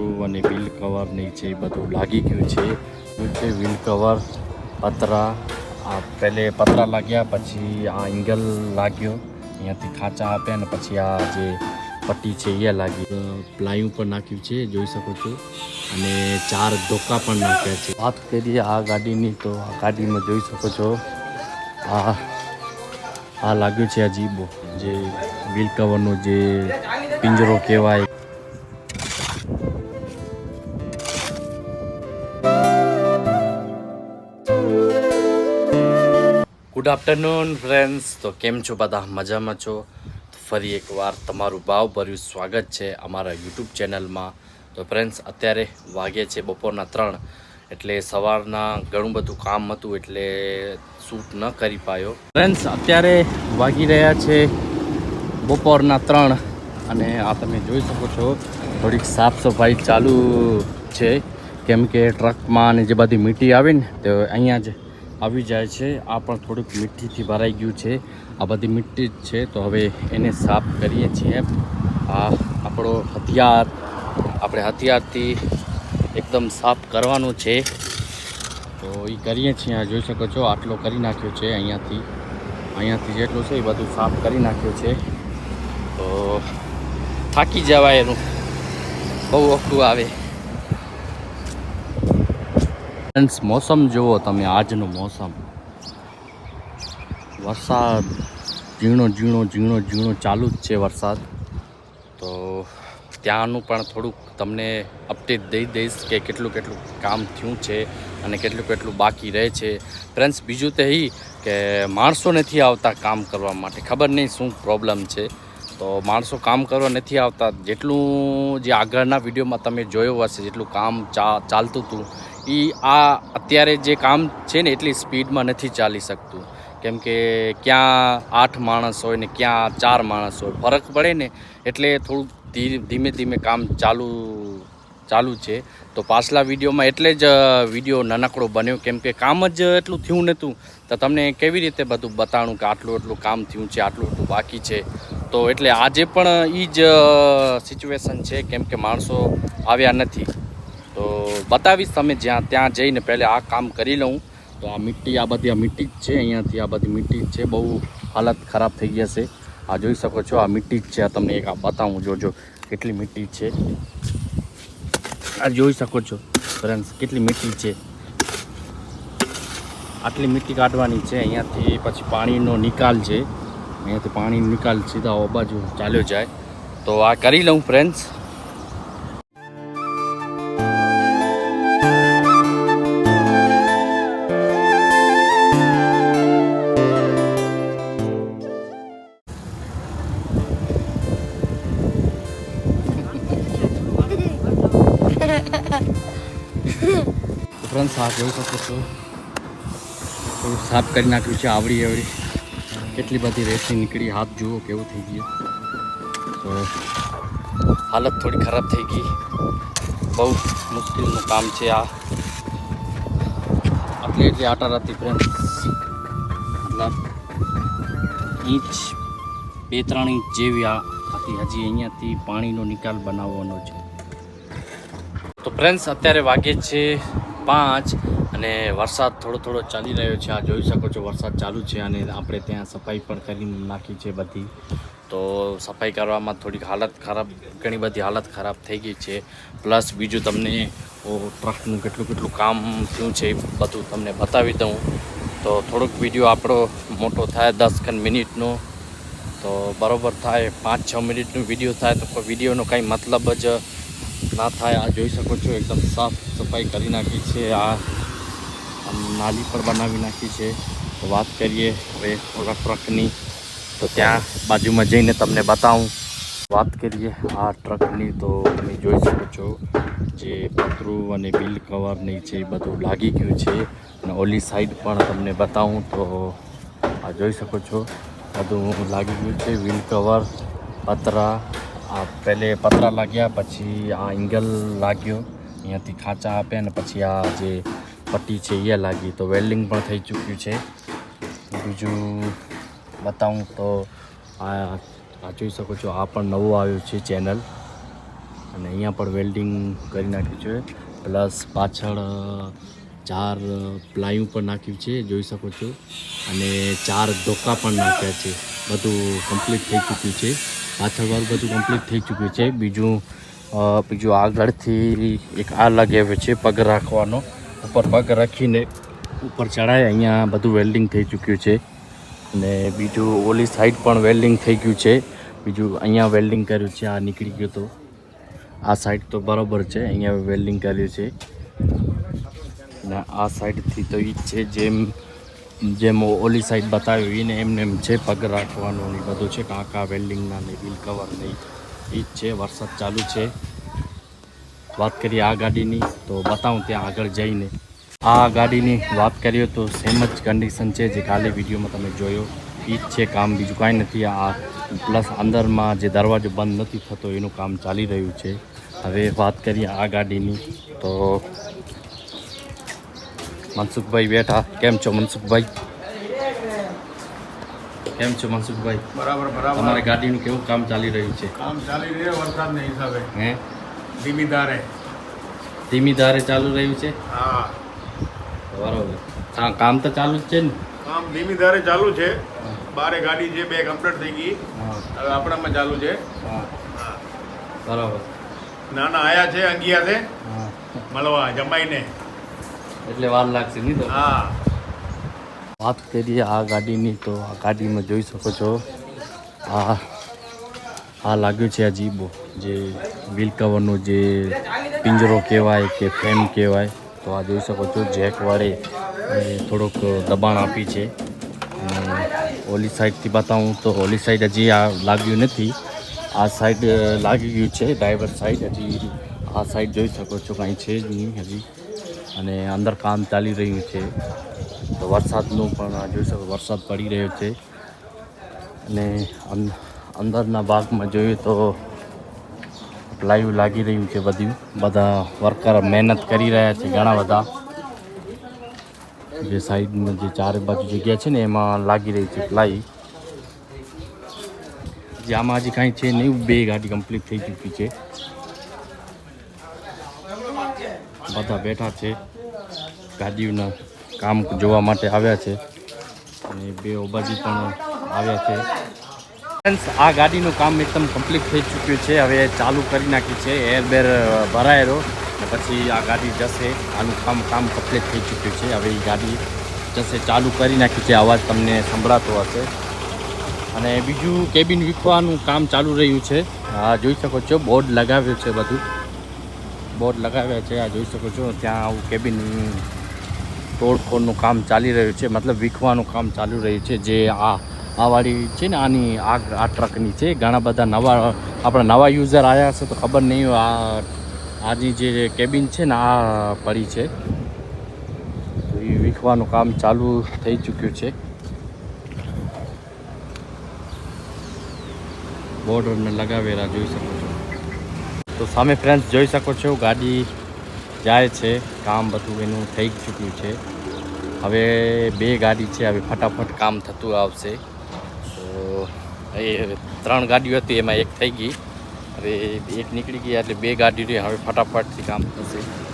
પતરું અને wheel cover નીચે બધું લાગી ગયું છે શું વ્હીલ કવર પતરા, આ પહેલે પતરા લાગ્યા, પછી આ એંગલ લાગ્યો, અહીંયાથી ખાંચા આપ્યા અને પછી આ જે પટ્ટી છે એ લાગી. પ્લાય ઉપર નાખ્યું છે, જોઈ શકો છો. અને ચાર ધોકા પણ નાખ્યા છે. વાત કરીએ આ ગાડીની, તો આ ગાડીમાં જોઈ શકો છો, આ આ લાગ્યું છે આ જીબો. જે વ્હીલ કવરનો જે પિંજરો કહેવાય. ગુડ આફ્ટરનૂન ફ્રેન્ડ્સ તો કેમ છો બધા? મજામાં છો? ફરી એકવાર તમારું ભાવભર્યું સ્વાગત છે અમારા યુટ્યુબ ચેનલમાં. તો ફ્રેન્ડ્સ અત્યારે વાગે છે બપોરના ત્રણ. એટલે સવારના ઘણું બધું કામ હતું એટલે શૂટ ન કરી પાયો. ફ્રેન્ડ્સ અત્યારે વાગી રહ્યા છે બપોરના ત્રણ. અને આ તમે જોઈ શકો છો, થોડીક સાફ સફાઈ ચાલુ છે. કેમ કે ટ્રકમાં અને જે બધી મીટી આવે ને તો અહીંયા જ આવી જાય છે. આ પણ થોડુંક મીઠીથી ભરાઈ ગયું છે. આ બધી મીઠી જ છે. તો હવે એને સાફ કરીએ છીએ. આ આપણો હથિયાર, આપણે હથિયારથી એકદમ સાફ કરવાનું છે. તો એ કરીએ છીએ. જોઈ શકો છો, આટલો કરી નાખ્યો છે અહીંયાથી. અહીંયાથી જેટલું છે એ બધું સાફ કરી નાખ્યું છે. તો થાકી જવાય એનું. બહુ ઓખું આવે. ફ્રેન્ડ્સ મોસમ જુઓ તમે, આજનું મોસમ. વરસાદ, ઝીણો ઝીણો ઝીણો ઝીણો ચાલુ જ છે વરસાદ. તો ત્યાંનું પણ થોડુંક તમને અપડેટ દઈ દઈશ કે કેટલું કેટલું કામ થયું છે અને કેટલું કેટલું બાકી રહે છે. ફ્રેન્ડ્સ બીજું તો એ કે માણસો નથી આવતા કામ કરવા માટે. ખબર નહીં શું પ્રોબ્લેમ છે. તો માણસો કામ કરવા નથી આવતા. જેટલું જે આગળના વિડીયોમાં તમે જોયું હશે, જેટલું કામ ચા, ચાલતું હતું એ આ અત્યારે જે કામ છે ને એટલી સ્પીડમાં નથી ચાલી શકતું. કેમ કે ક્યાં આઠ માણસ હોય ને ક્યાં ચાર માણસ હોય, ફરક પડે ને એટલે ધીરે, ધીમે ધીમે કામ ચાલુ ચાલુ છે. તો પાછલા વિડીયોમાં એટલે જ વીડિયો નાનકડો બન્યો. કેમ કે કામ જ એટલું થયું નહોતું તો તમને કેવી રીતે બધું બતાણું કે આટલું એટલું કામ થયું છે, આટલું એટલું બાકી છે? તો એટલે આજે પણ એ જ સિચ્યુએશન છે. કેમ કે માણસો આવ્યા નથી. તો બતાવીશ તમે જ્યાં ત્યાં જઈને પહેલાં આ કામ કરી લઉં. તો આ મિટ્ટી આ બધી આ મિટ્ટી જ છે, અહીંયાથી આ બધી મિટ્ટી જ છે. બહુ હાલત ખરાબ થઈ ગયા છે આ જોઈ શકો છો, આ મિટ્ટી જ છે. આ તમને એક આ બતાવું, જોજો, કેટલી મિટ્ટી છે. આ જોઈ શકો છો, ફ્રેન્ડ્સ, કેટલી મિટ્ટી છે. આટલી મિટ્ટી કાઢવાની છે, અહીંયાથી પછી પાણીનો નિકાલ છે. અહીંયાથી પાણીનો નિકાલ સીધા બાજુ ચાલ્યો જાય. તો આ કરી લઉં, ફ્રેન્ડ્સ. આ જોઈ શકો છો. થોડું સાફ કરી નાખ્યું છે આવડી આવડી કેટલી બધી રેસી નીકળી હાથ જુઓ કેવું થઈ ગયું. તો હાલત થોડી ખરાબ થઈ ગઈ. બહુ મુશ્કેલનું કામ છે આ. આટલી એટલી આટા હતી ફ્રેન્ડ્સ મતલબ ઇંચ બે ત્રણ ઇંચ જેવી આ હતી. હજી અહીંયાથી પાણીનો નિકાલ બનાવવાનો છે. તો ફ્રેન્ડ્સ અત્યારે વાગે છે પાંચ અને વરસાદ થોડો થોડો ચાલી રહ્યો છે. આ જોઈ શકો છો વરસાદ ચાલુ છે અને આપણે ત્યાં સફાઈ પણ કરી નાખી છે બધી. તો સફાઈ કરવામાં થોડીક હાલત ખરાબ, ઘણી બધી હાલત ખરાબ થઈ ગઈ છે. પ્લસ બીજું તમને ટ્રકનું કેટલું કેટલું કામ થયું છે એ બધું તમને બતાવી દઉં. તો થોડોક વીડિયો આપણો મોટો થાય, દસ ખન મિનિટનો. તો બરાબર થાય, પાંચ છ મિનિટનો વીડિયો થાય તો વિડીયોનો કાંઈ મતલબ જ ના થાય, આ જોઈ શકો છો, એકદમ સાફ સફાઈ કરી નાખી છે, આ નાલી પણ બનાવી નાખી છે. તો વાત કરીએ હવે ઓલા ટ્રકની. તો ત્યાં બાજુમાં જઈને તમને બતાવું. વાત કરીએ આ ટ્રકની, તો તમે જોઈ શકો છો જે પતરું અને બિલ કવર નીચે એ બધું લાગી ગયું છે. અને ઓલી સાઈડ પણ તમને બતાવું, તો આ જોઈ શકો છો. બધું લાગી ગયું છે વ્હીલ કવર, પતરા આ પહેલે પતરા લાગ્યા, પછી આ એંગલ લાગ્યો, અહીંયાથી ખાંચા આપ્યા અને પછી આ જે પટ્ટી છે એ લાગી. તો વેલ્ડિંગ પણ થઈ ચૂક્યું છે. બીજું બતાવું તો આ આ જોઈ શકો છો, આ પણ નવું આવ્યું છે ચેનલ. અને અહીંયા પણ વેલ્ડિંગ કરી નાખ્યું છે. પ્લસ પાછળ ચાર પ્લાયું પણ નાખ્યું છે, જોઈ શકો છો. અને ચાર ધોકા પણ નાખ્યા છે. બધું કમ્પ્લીટ થઈ ચૂક્યું છે. પાછળવાળું બધું કમ્પ્લીટ થઈ ચૂક્યું છે. બીજું બીજું આગળથી એક આ લગાવ્યો છે, પગ રાખવાનો. ઉપર પગ રાખીને ઉપર ચડાય, અહીંયા બધું વેલ્ડિંગ થઈ ચૂક્યું છે. અને બીજું ઓલી સાઈડ પણ વેલ્ડિંગ થઈ ગયું છે. બીજું અહીંયા વેલ્ડિંગ કર્યું છે, આ નીકળી ગયું તો. આ સાઈડ તો બરોબર છે, અહીંયા વેલ્ડિંગ કર્યું છે. અને આ સાઈડથી તો એ છે, જેમ જેમ ઓલી સાઈડ બતાવ્યું એને એમને એમ છે પગ રાખવાનું ને બધું છે, કાંકા વેલ્ડિંગના ને વ્હીલ કવર ને એ જ છે, વરસાદ ચાલુ છે. વાત કરીએ આ ગાડીની, તો બતાવું ત્યાં આગળ જઈને. આ ગાડીની વાત કરીએ તો સેમ જ કન્ડિશન છે જે કાલે વિડીયોમાં તમે જોયો. એ જ છે કામ, બીજું કાંઈ નથી. આ પ્લસ અંદરમાં જે દરવાજો બંધ નથી થતો, એનું કામ ચાલી રહ્યું છે. હવે વાત કરીએ આ ગાડીની, તો મનસુખભાઈ બેઠા. કેમ છો મનસુખભાઈ? કેમ છો મનસુખભાઈ? બરાબર બરાબર. તમારી ગાડીનું કેવું કામ ચાલી રહ્યું છે? કામ ચાલી રહ્યું વરસાદના હિસાબે. હે? ધીમી ધારે. ધીમી ધારે ચાલુ રહ્યું છે? હા. બરાબર. હા કામ તો ચાલુ જ છે ને? કામ ધીમી ધારે ચાલુ છે. બારે ગાડી છે બે કમ્પ્લીટ થઈ ગઈ. હા. હવે આપણામાં ચાલુ છે. હા. બરાબર. નાના આયા છે અંગિયા છે. હા. મળવા જમાઈને. એટલે વાર લાગશે નહીં તો? હા. વાત કરીએ આ ગાડીની તો આ ગાડીમાં જોઈ શકો છો. આ આ લાગ્યું છે આ જીબો જે વ્હીલ કવરનો જે પિંજરો કહેવાય કે ફ્રેમ કહેવાય. તો આ જોઈ શકો છો જેક વાળે થોડોક દબાણ આપી છે. અને ઓલી સાઈડથી બતાવું તો ઓલી સાઈડ હજી આ લાગ્યું નથી. આ સાઈડ લાગી ગયું છે ડ્રાઈવર સાઈડ હજી આ સાઈડ જોઈ શકો છો કાંઈ છે જ નહીં હજી. અને અંદર કામ ચાલી રહ્યું છે. તો વરસાદનું પણ જોઈ શકો, વરસાદ પડી રહ્યો છે. અને અંદરના ભાગમાં જોઈએ તો લાઈવ લાગી રહ્યું છે બધું. બધા વર્કર મહેનત કરી રહ્યા છે ઘણા બધા. જે સાઈડમાં જે ચારે બાજુ જગ્યા છે ને એમાં લાગી રહી છે પ્લાય જે આમાં હજી કાંઈ છે નહીં, બે ગાડી કમ્પ્લીટ થઈ ચૂકી છે. બધા બેઠા છે. ગાડીઓના કામ જોવા માટે આવ્યા છે. અને બે ઓબાજી પણ આવ્યા છે. આ ગાડીનું કામ એકદમ કમ્પ્લીટ થઈ ચૂક્યું છે. હવે ચાલુ કરી નાખી છે. એરબેર ભરાયેલો પછી આ ગાડી જશે. આનું કામ કામ કમ્પ્લીટ થઈ ચૂક્યું છે. હવે એ ગાડી જશે, ચાલુ કરી નાખી છે. અવાજ તમને સંભળાતો હશે. અને બીજું કેબિન વીખવાનું કામ ચાલુ રહ્યું છે. જોઈ શકો છો. બોર્ડ લગાવ્યું છે બધું. બોર્ડ લગાવ્યા છે. આ જોઈ શકો છો, ત્યાં આવું કેબિન તોડફોડનું કામ ચાલી રહ્યું છે. મતલબ વીખવાનું કામ ચાલુ રહ્યું છે. જે આ આવાળી છે ને, આની આ આ ટ્રકની છે. ઘણા બધા નવા, આપણા નવા યુઝર આવ્યા છે તો ખબર નહીં આ આની જે કેબિન છે ને, આ પડી છે. તો એ વીખવાનું કામ ચાલુ થઈ ચૂક્યું છે. બોર્ડરને લગાવેલા, જોઈ શકો તો સામે ફ્રેન્ડ્સ જોઈ શકો છો, ગાડી જાય છે, કામ બધું એનું થઈ ચૂક્યું છે. હવે બે ગાડી છે, હવે ફટાફટ કામ થતું આવશે. તો એ ત્રણ ગાડીઓ હતી, એમાં એક થઈ ગઈ. હવે એક નીકળી ગઈ, એટલે બે ગાડીઓ હવે ફટાફટથી કામ થશે.